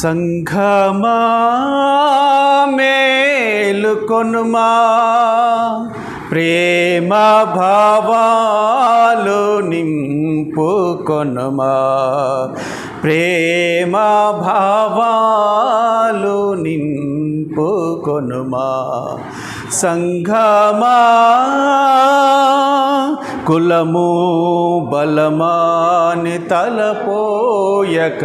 సంఘమా మేలుకొనుమా ప్రేమ భావాలు నింపుకొనుమా ప్రేమ భావాలు నింపుకొనుమా సంఘమా కులము బలమాని తలపోయక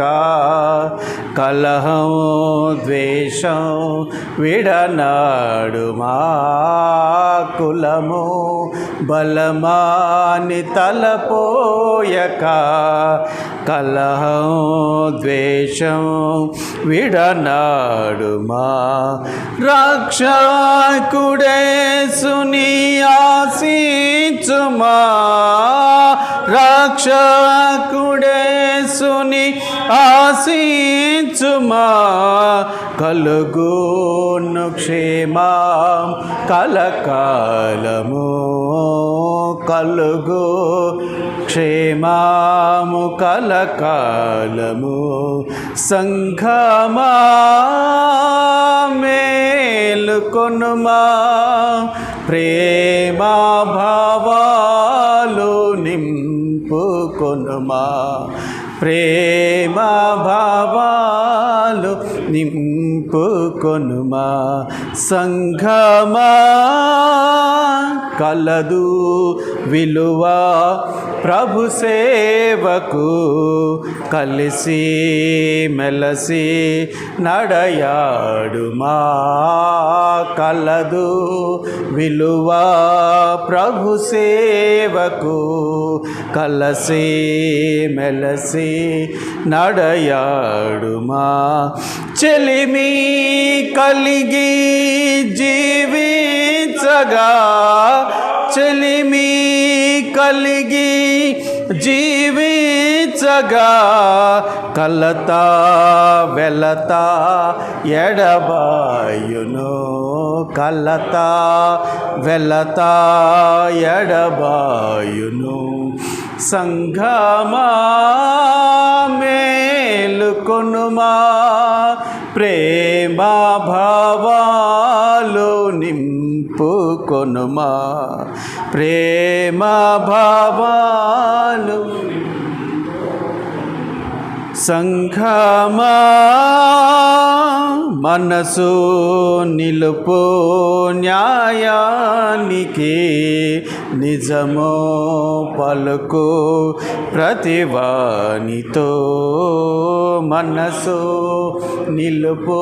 కలహం ద్వేషం విడనాడు మా కులము. బలమాని తలపోయక కలహం ద్వేషం విడనాడు మా రక్షకుడే. సుని ఆశీచుమా రక్షకుడే. ఆశించుమా కలుగును క్షేమా కలకాలము కలుగు క్షేమాము కలకాలము సంఘమా మేలుకొనుమా ప్రేమా భావాలు నింపుకొనుమా. ప్రేమ భావాలు నింపుకొనుమా సంఘమా? కలదు విలువ ప్రభు సేవకు కలిసి మెలసి నడయాడుమా? కలదు విలువ ప్రభు సేవకు కలసి మెలసి నడయాడుమా? చెలిమి కలిగి జీవించగా చెలిమి కలిగి జీవించగా కలత వెలత ఎడబాయును కలత వెలత ఎడబాయును సంఘమా మేలుకొనుమా ప్రేమ భావాలు నింపుకొనుమా ప్రేమ భావాలు సంఘమా మనసు నిలుపు న్యాయానికి నిజము పలుకు ప్రతివానితో మనసు నిలుపు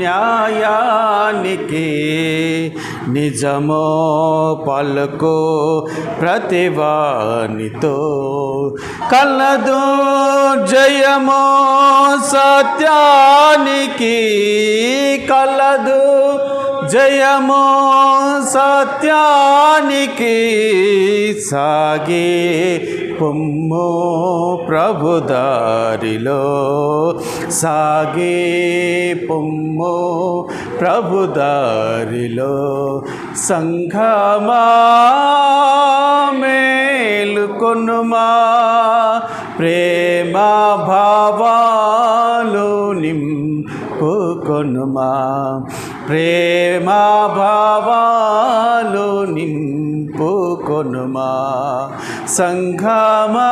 న్యాయానికి నిజమో పలుకు ప్రతివానితో కలదు జయమో సత్యానికి కలదు జయమో సత్యానికి సాగే పొమ్ము ప్రభుదారిలో సాగే పొమ్ము ప్రభుదారిలో సంఘమా మేలుకొనుమా ప్రేమ భావా నింపుకొనుమా ప్రేమ భావాలు నింపుకొనుమా సంఘమా